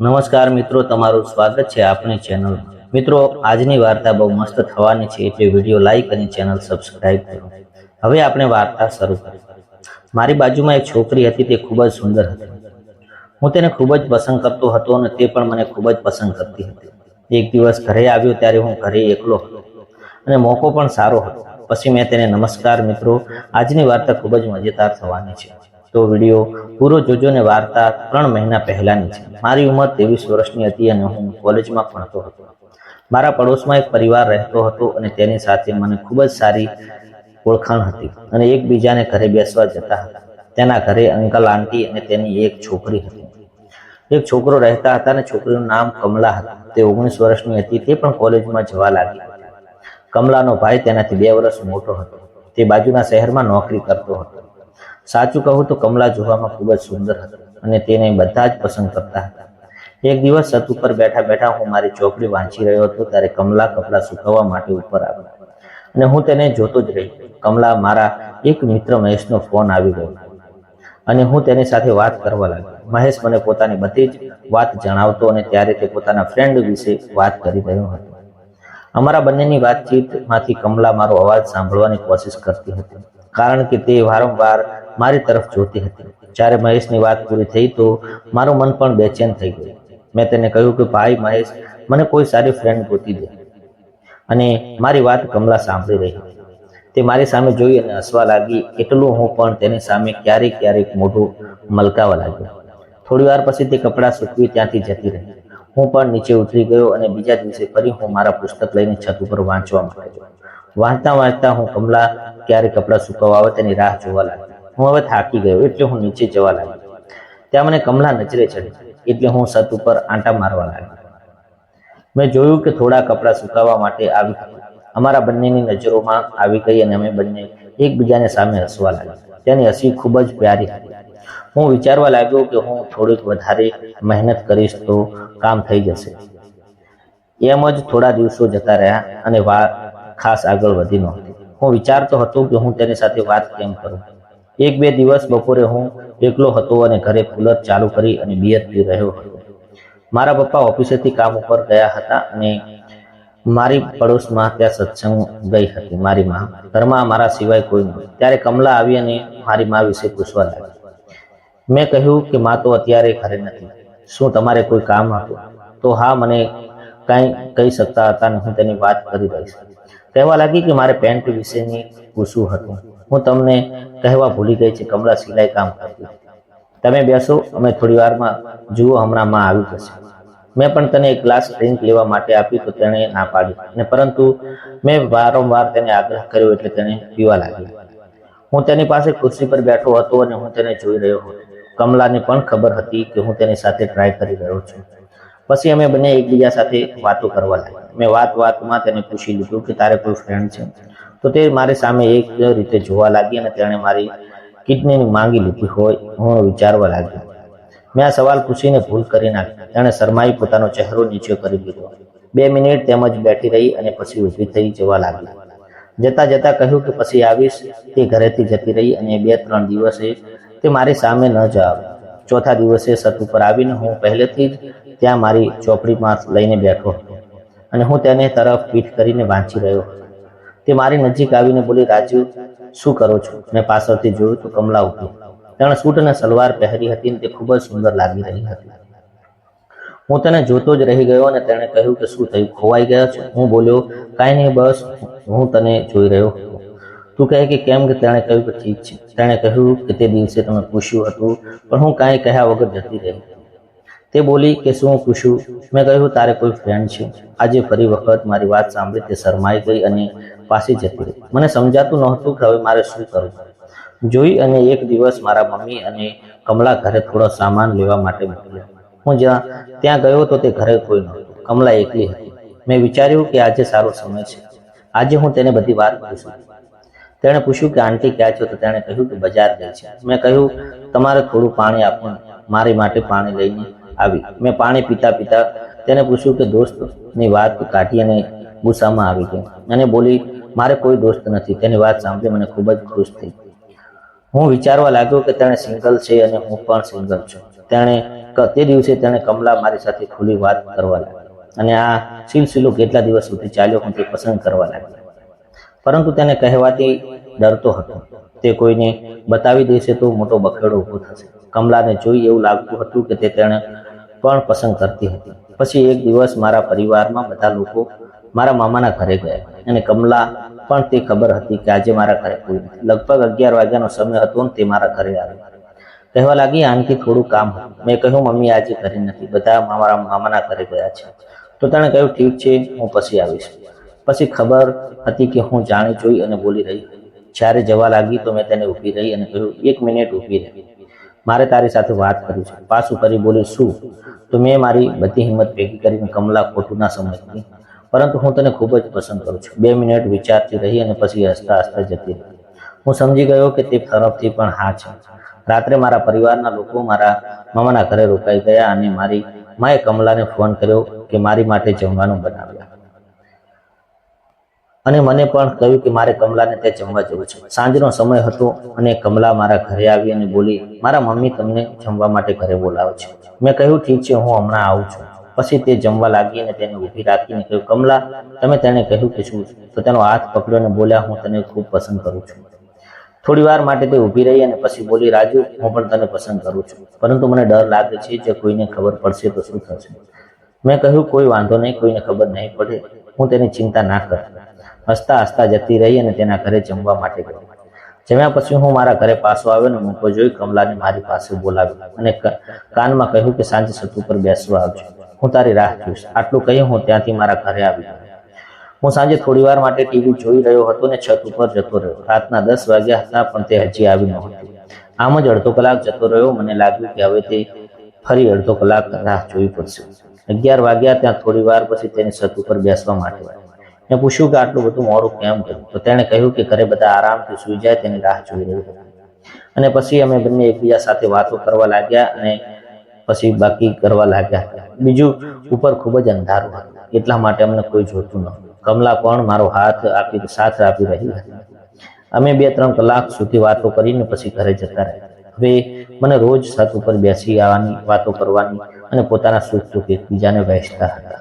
નમસ્કાર મિત્રો, તમારું સ્વાગત છે આપણી ચેનલ મિત્રો, આજની વાર્તા બહુ મસ્ત થવાની છે, એટલે વીડિયો લાઈક અને ચેનલ સબસ્ક્રાઈબ કરો. હવે આપણે વાર્તા શરૂ કરીએ. મારી બાજુમાં એક છોકરી હતી, તે ખૂબ જ સુંદર હતી. હું તેને ખૂબ જ પસંદ કરતો હતો અને તે પણ મને ખૂબ જ પસંદ કરતી હતી. એક દિવસ ઘરે આવ્યો, ત્યારે હું ઘરે એકલો હતો અને મોકો પણ સારો હતો. પછી મેં તેને નમસ્કાર મિત્રો, આજની વાર્તા ખૂબ જ મજેદાર થવાની છે. તો વીડિયો પૂરો જોજો ને વાર્તા ત્રણ મહિના પહેલાની છે. મારી ઉંમર ત્રેવીસ વર્ષની હતી અને હું કોલેજમાં ભણતો હતો. મારા પડોશમાં એક પરિવાર રહેતો હતો અને તેની સાથે મને ખૂબ જ સારી ઓળખાણ હતી અને એકબીજાને ઘરે બેસવા જતા હતા. તેના ઘરે અંકલ, આંટી અને તેની એક છોકરી હતી. એક છોકરો રહેતા હતા અને છોકરીનું નામ કમલા હતું. તે ઓગણીસ વર્ષની હતી, તે પણ કોલેજમાં જવા લાગી. કમલાનો ભાઈ તેનાથી બે વર્ષ મોટો હતો. તે બાજુના શહેરમાં નોકરી કરતો હતો. સાચું કહું તો કમલા જોવામાં ખૂબ જ સુંદર હતું અને તેને બધા જ પસંદ કરતા હતા. એક દિવસ છત ઉપર બેઠા બેઠા હું મારી ચોપડી વાંચી રહ્યો હતો ત્યારે કમલા કપડાં સુકવવા માટે ઉપર આવ્યો અને હું તેને જોતો જ રહી કમલા મારા એક મિત્ર મહેશનો ફોન આવી ગયો અને હું તેની સાથે વાત કરવા લાગ્યો. મહેશ મને પોતાની બધી જ વાત જણાવતો અને ત્યારે તે પોતાના ફ્રેન્ડ વિશે વાત કરી રહ્યો હતો. અમારા બંનેની વાતચીતમાંથી કમલા મારો અવાજ સાંભળવાની કોશિશ કરતી હતી. કારણ કે તે વારંવાર મારી તરફ જોતી હતી. જ્યારે મહેશની વાત પૂરી થઈ તો મારું મન પણ બેચેન થઈ ગયું. મેં તેને કહ્યું કે, ભાઈ મહેશ, મને કોઈ સારી ફ્રેન્ડ ગોતી દે. અને મારી વાત કમલા સાંભળી રહી. તે મારી સામે જોઈ અને હસવા લાગી. એટલું હું પણ તેની સામે ક્યારેક ક્યારેક મોઢું મલકાવા લાગ્યો. થોડી વાર પછી તે કપડાં સૂકવી ત્યાંથી જતી રહી. હું પણ નીચે ઉતરી ગયો અને બીજા દિવસે ફરી હું મારા પુસ્તક લઈને છત ઉપર વાંચવા માટે વાંચતા વાંચતા હું કમલા ક્યારે કપડાં સુકવવા આવે તેની રાહ જોવા લાગી. હું હવે થાકી ગયો એટલે હું નીચે જવા લાગ્યો ત્યાં મને કમલા નજરે ચડી એટલે હું છત ઉપર આંટા મારવા લાગ્યો. મેં જોયું કે થોડા કપડાં સુકાવવા માટે આવી અમારા બંનેની નજરોમાં આવી ગઈ અને અમે બંને એકબીજાને સામે હસવા લાગ્યા. તેની હસી ખૂબ જ પ્યારી હતી. હું વિચારવા લાગ્યો કે હું થોડીક વધારે મહેનત કરીશ તો કામ થઈ જશે. એમ જ થોડા દિવસો જતા રહ્યા અને વાત ખાસ આગળ વધી નહોતી હું વિચારતો હતો કે હું તેની સાથે વાત કેમ કરું. એક બે દિવસ બપોરે હું એકલો હતો અને ઘરે કુલર ચાલુ કરી અને બિયર પી રહ્યો હતો. મારા પપ્પા ઓફિસેથી કામ ઉપર ગયા હતા અને મારી પડોશમાં ત્યાં સત્સંગ ગઈ હતી, મારી માં. ઘરમાં મારા સિવાય કોઈ નહીં ત્યારે કમલા આવી અને મારી મા વિશે પૂછવા લાગી. મેં કહ્યું કે માં તો અત્યારે ઘરે નથી. શું તમારે કોઈ કામ હતું? તો હા, મને કાંઈ કહી શકતા હતા ને હું તેની વાત કરી રહીશ કહેવા લાગી કે મારે પેન્ટ વિશેની પૂછવું હતું. હું તમને કહેવા ભૂલી ગઈ છે કમલા સિલાઈ કામ કરતી તમે બેસો, અમે થોડી વારમાં જુઓ હમણાં માં આવી જશે. મેં પણ તને એક ગ્લાસ ડ્રિંક લેવા માટે આપ્યું તો તેણે ના પાડી. અને પરંતુ મેં વારંવાર તેને આગ્રહ કર્યો એટલે તેને પીવા લાગી હું તેની પાસે ખુરશી પર બેઠો હતો અને હું તેને જોઈ રહ્યો હતો. કમલાને પણ ખબર હતી કે હું તેની સાથે ટ્રાય કરી રહ્યો છું. પછી અમે બંને એકબીજા સાથે વાતો કરવા લાગ્યા. મેં વાત વાતમાં તેને પૂછી લીધું કે તારે કોઈ ફ્રેન્ડ છે? તો તે મારી સામે એક રીતે જોવા લાગી અને તેણે મારી કિડનીની માંગી લીધી હોય, હું વિચારવા લાગ્યો. મેં આ સવાલ પૂછીને ભૂલ કરી નાખી. તેણે શરમાઈ પોતાનો ચહેરો નીચે કરી દીધો. બે મિનિટ તેમજ બેઠી રહી અને પછી ઊભી થઈ જવા લાગી. જતા જતા કહ્યું કે પછી આવીશ. તે ઘરેથી જતી રહી અને બે ત્રણ દિવસે તે મારી સામે ન જ આવી. ચોથા દિવસે સત ઉપર આવીને હું પહેલેથી જ ત્યાં મારી ચોપડીમાં લઈને બેઠો અને હું તેને તરફ પીઠ કરીને વાંચી રહ્યો. તે મારી નજીક આવીને બોલી, રાજુ, શું કરો છો? મેં પાછળથી જોયું તો કમલા ઉઠી. તેણે સૂટ અને સલવાર પહેરી હતી તે ખૂબ જ સુંદર લાગી રહી હતી. હું તેને જોતો જ રહી ગયો અને તેણે કહ્યું કે, શું થયું? ખોવાઈ ગયો છે? હું બોલ્યો, કાંઈ નહીં, બસ હું તને જોઈ રહ્યો તું કહે કે કેમ કે તેણે કહ્યું કે ઠીક છે. તેણે કહ્યું કે તે દિવસે તમે પૂછ્યું હતું, પણ હું કાંઈ કહ્યા વગર જતી રહી. તે બોલી કે, શું પૂછ્યું મેં કહ્યું, તારે કોઈ ફ્રેન્ડ છે. આજે ફરી વખત મારી વાત સાંભળી તે શરમાઈ ગઈ અને પાછી જતી રહી. મને સમજાતું નહોતું કે હવે મારે શું કરવું. જોઈ અને એક દિવસ મારા મમ્મી અને કમલા ઘરે થોડો સામાન લેવા માટે મોકલ્યા. હું જ્યાં, ત્યાં ગયો તો તે ઘરે કોઈ નહોતું. કમલા એકલી હતી. મેં વિચાર્યું કે આજે સારો સમય છે. આજે હું તેને બધી વાત પૂછું. તેણે પૂછ્યું કે, આંટી ક્યાં છો? તો તેણે કહ્યું કે, બજાર ગઈ છે. મેં કહ્યું, તમારે થોડું પાણી આપો મારી માટે પાણી લઈને આવી. મેં પાણી પીતા પીતા તેને પૂછ્યું કે, દોસ્તની વાત કાઢી અને ગુસ્સામાં આવી ગઈ અને બોલી, મારે કોઈ દોસ્ત નથી. તેની વાત સાંભળી મને ખૂબ જ ખુશ થઈ. હું વિચારવા લાગ્યો કે તેણે સિંગલ છે અને હું પણ સિંગલ છું. તેણે તે દિવસે તેણે કમલા મારી સાથે ખુલ્લી વાત કરવા લાગી અને આ સિલસિલો કેટલા દિવસ સુધી ચાલ્યો હું તે પસંદ કરવા લાગ્યો. પરંતુ તેને કહેવાથી ડરતો હતો. તે કોઈને બતાવી દેશે તો મોટો બખેડો ઊભો થશે. કમલાને જોઈ એવું લાગતું હતું કે તે તેણે પણ પસંદ કરતી હતી. પછી એક દિવસ મારા પરિવારમાં બધા લોકો મારા મામાના ઘરે ગયા અને કમલા પણ તે ખબર હતી કે આજે મારા ઘરે કોઈ લગભગ અગિયાર વાગ્યાનો સમય હતો ને તે મારા ઘરે આવ્યો. કહેવા લાગી આનથી થોડું કામ હતું. મેં કહ્યું, મમ્મી આજે ઘરે નથી. બધા મારા મામાના ઘરે ગયા છે. તો તેણે કહ્યું, ઠીક છે, હું પછી આવીશ. પછી ખબર હતી કે હું જાણી જોઈ અને બોલી રહી. જ્યારે જવા લાગી તો મેં તેને ઊભી રહી અને કહ્યું, એક મિનિટ ઊભી રહી. મારે તારી સાથે વાત કરવી છે. પાછું કરી બોલી શું? તો મેં મારી બધી હિંમત ભેગી કરીને કમલા ખોટું ના સમજતી પરંતુ હું તને ખૂબ જ પસંદ કરું છું. બે મિનિટ વિચારતી રહી અને પછી હસતા હસતા જતી રહી. હું સમજી ગયો કે તે તરફથી પણ હા છે. રાત્રે મારા પરિવારના લોકો મારા મામાના ઘરે રોકાઈ ગયા અને મારી માએ કમલાને ફોન કર્યો કે મારી માટે જમવાનું બનાવ્યા અને મને પણ કહ્યું કે મારે કમલાને ત્યાં જમવા જવું છે. સાંજનો સમય હતો અને કમલા મારા ઘરે આવી અને બોલી, મારા મમ્મી તમને જમવા માટે ઘરે બોલાવે છે. મેં કહ્યું, ઠીક છે, હું હમણાં આવું છું. પછી તે જમવા લાગી અને તેને ઊભી રાખીને કહ્યું, કમલા, તમે તેને કહ્યું કે શું તો તેનો હાથ પકડ્યો બોલ્યા, હું તને ખૂબ પસંદ કરું છું. થોડી વાર માટે તે ઊભી રહી અને પછી બોલી, રાજુ, હું પણ તને પસંદ કરું છું. પરંતુ મને ડર લાગે છે કે કોઈને ખબર પડશે તો શું થશે? મેં કહ્યું, કોઈ વાંધો નહીં, કોઈને ખબર નહીં પડે. હું તેની ચિંતા ના કર. હસતા હસતા જતી રહી અને તેના ઘરે જમવા માટે ગઈ. જમ્યા પછી હું મારા ઘરે પાછો આવ્યો અને મૂકો જોઈ કમલાને મારી પાસે બોલાવ્યો અને કાનમાં કહ્યું કે સાંજે સતુ પર બેસવા આવજો. હું તારી રાહ જોઈશ. આટલું કહી હું ત્યાંથી મારા ઘરે આવી ગયો. હું સાંજે થોડી વાર માટે ટીવી જોઈ રહ્યો હતો ને છત ઉપર જતો રહ્યો. રાતના દસ વાગ્યા હતા પણ તે હજી આવી નહોતી. આમ જ અડધો કલાક જતો રહ્યો. મને લાગ્યું કે હવે તે ફરી અડધો કલાક રાહ જોવી પડશે. અગિયાર વાગ્યા ત્યાં થોડી વાર પછી તેને છત ઉપર બેસવા માટે આવ્યો. મેં પૂછ્યું કે આટલું બધું મોડું કેમ કર્યું? તો તેણે કહ્યું કે ઘરે બધા આરામથી સૂઈ જાય, તેની રાહ જોઈ રહી હતી. અને પછી અમે બંને એકબીજા સાથે વાતો કરવા લાગ્યા અને પછી બાકી કરવા લાગ્યા. બીજું, ઉપર ખૂબ જ અંધારું હતું. એટલા માટે અમને કોઈ જોતું ન કમલા પણ મારો હાથ આપી, સાથ આપી રહી હતી. અમે બે ત્રણ કલાક સુધી વાતો કરીને પછી ઘરે જતા રહ્યા. હવે મને રોજ છત ઉપર બેસી આવવાની, વાતો કરવાની અને પોતાના સુખ દુઃખ એકબીજાને વહેંચતા હતા.